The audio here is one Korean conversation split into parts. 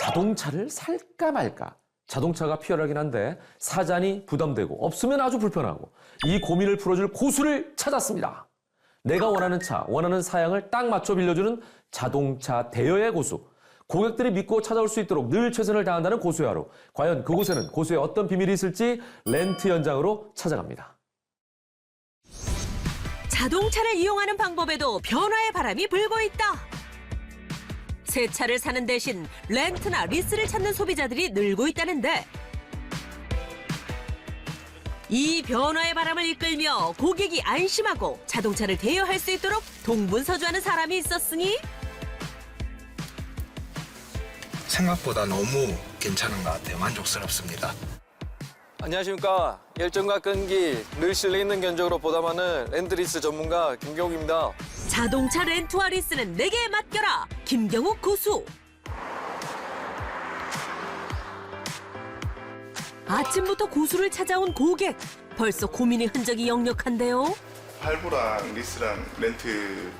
자동차를 살까 말까. 자동차가 피어나긴 한데 사잔이 부담되고 없으면 아주 불편하고 이 고민을 풀어줄 고수를 찾았습니다. 내가 원하는 차, 원하는 사양을 딱 맞춰 빌려주는 자동차 대여의 고수. 고객들이 믿고 찾아올 수 있도록 늘 최선을 다한다는 고수의 하루. 과연 그곳에는 고수의 어떤 비밀이 있을지 렌트 현장으로 찾아갑니다. 자동차를 이용하는 방법에도 변화의 바람이 불고 있다. 새 차를 사는 대신 렌트나 리스를 찾는 소비자들이 늘고 있다는데 이 변화의 바람을 이끌며 고객이 안심하고 자동차를 대여할 수 있도록 동분서주하는 사람이 있었으니 생각보다 너무 괜찮은 것 같아요. 만족스럽습니다. 안녕하십니까. 열정과 끈기, 늘 신뢰 있는 견적으로 보답하는 렌드리스 전문가 김경욱입니다. 자동차 렌트와 리스는 내게 맡겨라 김경욱 고수 아침부터 고수를 찾아온 고객 벌써 고민의 흔적이 역력한데요 할부랑 리스랑 렌트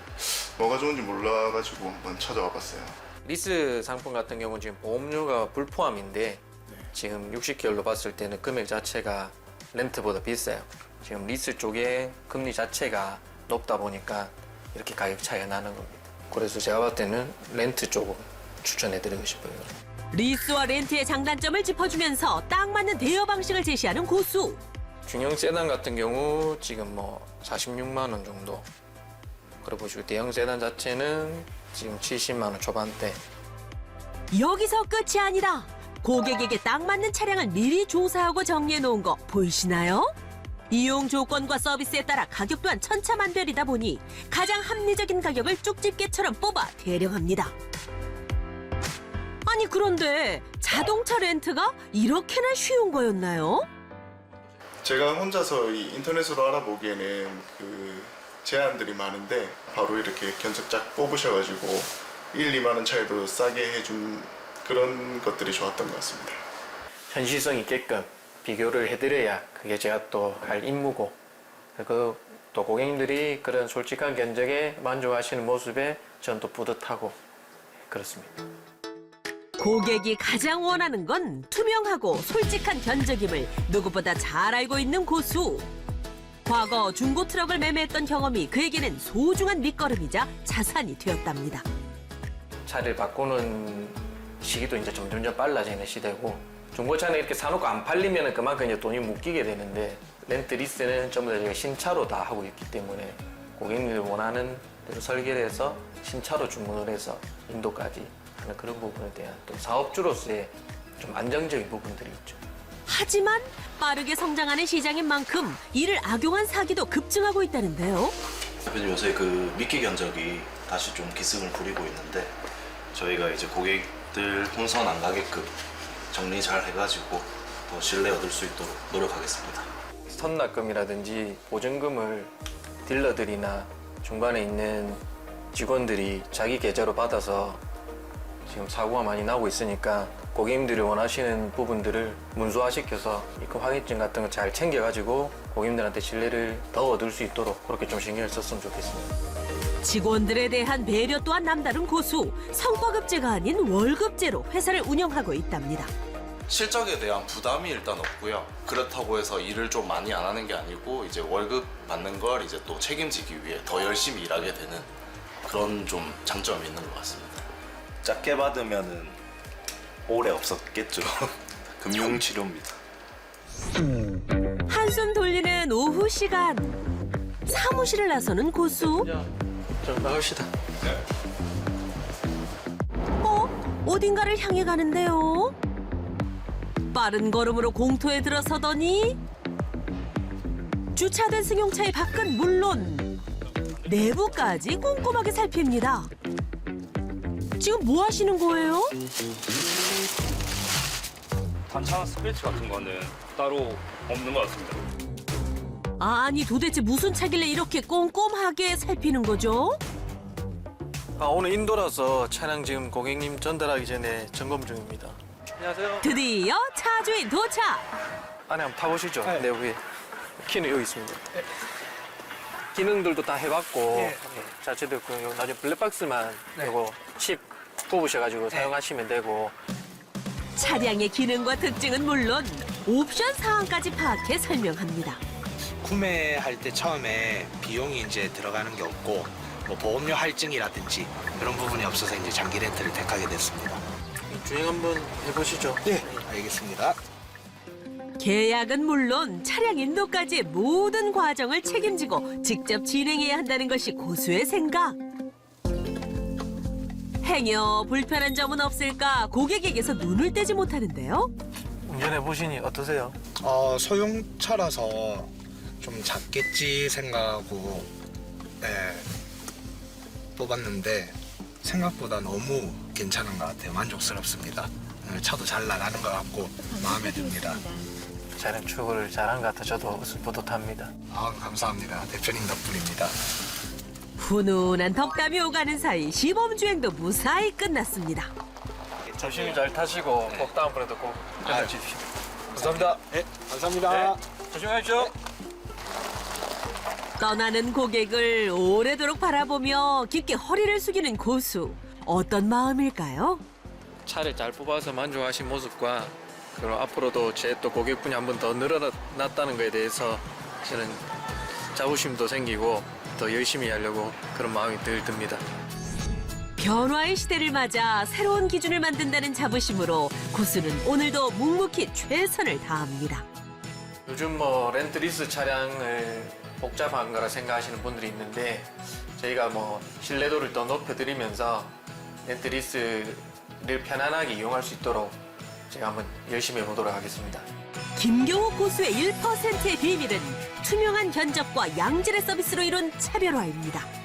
뭐가 좋은지 몰라가지고 한번 찾아와 봤어요. 리스 상품 같은 경우는 지금 보험료가 불포함인데 지금 60개월로 봤을 때는 금액 자체가 렌트보다 비싸요. 지금 리스 쪽에 금리 자체가 높다 보니까 이렇게 가격 차이가 나는 겁니다. 그래서 제가 봤을 때는 렌트 쪽을 추천해드리고 싶어요. 리스와 렌트의 장단점을 짚어주면서 딱 맞는 대여 방식을 제시하는 고수 중형 세단 같은 경우 지금 뭐 46만 원 정도. 그리고 보시고 대형 세단 자체는 지금 70만 원 초반대. 여기서 끝이 아니다 고객에게 딱 맞는 차량을 미리 조사하고 정리해 놓은 거 보이시나요? 이용 조건과 서비스에 따라 가격 또한 천차만별이다 보니 가장 합리적인 가격을 쪽집게처럼 뽑아 대령합니다. 아니 그런데 자동차 렌트가 이렇게나 쉬운 거였나요? 제가 혼자서 이 인터넷으로 알아보기에는 그 제한들이 많은데 바로 이렇게 견적 쫙 뽑으셔가지고 1, 2만 원 차이도 싸게 해준 그런 것들이 좋았던 것 같습니다. 현실성 있게끔 비교를 해드려야 그게 제가 또 할 임무고 그리고 또 고객님들이 그런 솔직한 견적에 만족하시는 모습에 전 또 뿌듯하고 그렇습니다. 고객이 가장 원하는 건 투명하고 솔직한 견적임을 누구보다 잘 알고 있는 고수. 과거 중고 트럭을 매매했던 경험이 그에게는 소중한 밑거름이자 자산이 되었답니다. 차를 바꾸는 시기도 이제 점점점 빨라지는 시대고 중고차는 이렇게 사놓고 안 팔리면 그만큼 이제 돈이 묶이게 되는데 렌트 리스는 전부 다 저희가 신차로 다 하고 있기 때문에 고객님들이 원하는 대로 설계를 해서 신차로 주문을 해서 인도까지 하는 그런 부분에 대한 또 사업주로서의 좀 안정적인 부분들이 있죠. 하지만 빠르게 성장하는 시장인 만큼 이를 악용한 사기도 급증하고 있다는데요. 대표님 요새 그 미끼 견적이 다시 좀 기승을 부리고 있는데 저희가 이제 고객 들 혼선 안 가게끔 정리 잘 해가지고 더 신뢰 얻을 수 있도록 노력하겠습니다. 선납금이라든지 보증금을 딜러들이나 중간에 있는 직원들이 자기 계좌로 받아서 지금 사고가 많이 나고 있으니까 고객님들이 원하시는 부분들을 문서화시켜서 입금 확인증 같은 거 잘 챙겨가지고 고객님들한테 신뢰를 더 얻을 수 있도록 그렇게 좀 신경을 썼으면 좋겠습니다. 직원들에 대한 배려 또한 남다른 고수. 성과급제가 아닌 월급제로 회사를 운영하고 있답니다. 실적에 대한 부담이 일단 없고요. 그렇다고 해서 일을 좀 많이 안 하는 게 아니고 이제 월급 받는 걸 이제 또 책임지기 위해 더 열심히 일하게 되는 그런 좀 장점이 있는 것 같습니다. 작게 받으면은 오래 없었겠죠. 금융치료입니다. 한숨 돌리는 오후 시간. 사무실을 나서는 고수. 좀 나갑시다. 어? 어딘가를 향해 가는데요. 빠른 걸음으로 공터에 들어서더니 주차된 승용차의 밖은 물론 내부까지 꼼꼼하게 살핍니다. 지금 뭐 하시는 거예요? 단차 스크래치 같은 거는 따로 없는 것 같습니다. 아니 도대체 무슨 차길래 이렇게 꼼꼼하게 살피는 거죠? 아, 오늘 인도라서 차량 지금 고객님 전달하기 전에 점검 중입니다. 안녕하세요. 드디어 차 주인 도착. 안에 한번 타보시죠. 내부에 키는 여기 있습니다. 기능들도 다 해봤고 예, 자체도 있고 요 나중에 블랙박스만 이거 칩 뽑으셔가지고 사용하시면 되고 차량의 기능과 특징은 물론 옵션 사항까지 파악해 설명합니다. 구매할 때 처음에 비용이 이제 들어가는 게 없고 뭐 보험료 할증이라든지 그런 부분이 없어서 이제 장기 렌트를 택하게 됐습니다. 주행 한번 해보시죠. 네, 알겠습니다. 계약은 물론 차량 인도까지 모든 과정을 책임지고 직접 진행해야 한다는 것이 고수의 생각. 행여 불편한 점은 없을까 고객에게서 눈을 떼지 못하는데요. 운전해 보시니 어떠세요? 어, 소형차라서 좀 작겠지 생각하고 네, 뽑았는데 생각보다 너무 괜찮은 것 같아요. 만족스럽습니다. 네, 차도 잘 나가는 것 같고 마음에 듭니다. 차량 추구를 잘한 것 같아 저도 뿌듯합니다. 아, 감사합니다. 대표님 덕분입니다. 훈훈한 덕담이 오가는 사이 시범 주행도 무사히 끝났습니다. 조심히 잘 타시고 꼭 다음번에도 꼭 연락 주십시오. 감사합니다. 네, 감사합니다. 조심하십시오. 떠나는 고객을 오래도록 바라보며 깊게 허리를 숙이는 고수. 어떤 마음일까요? 차를 잘 뽑아서 만족하신 모습과 그리고 앞으로도 제 또 고객분이 한 번 더 늘어났다는 거에 대해서 저는 자부심도 생기고 더 열심히 하려고 그런 마음이 늘 듭니다. 변화의 시대를 맞아 새로운 기준을 만든다는 자부심으로 고수는 오늘도 묵묵히 최선을 다합니다. 요즘 뭐 렌트리스 차량을 복잡한 거라 생각하시는 분들이 있는데 저희가 뭐 신뢰도를 더 높여드리면서 렌트리스를 편안하게 이용할 수 있도록 제가 한번 열심히 해보도록 하겠습니다. 김경호 고수의 1%의 비밀은 투명한 견적과 양질의 서비스로 이룬 차별화입니다.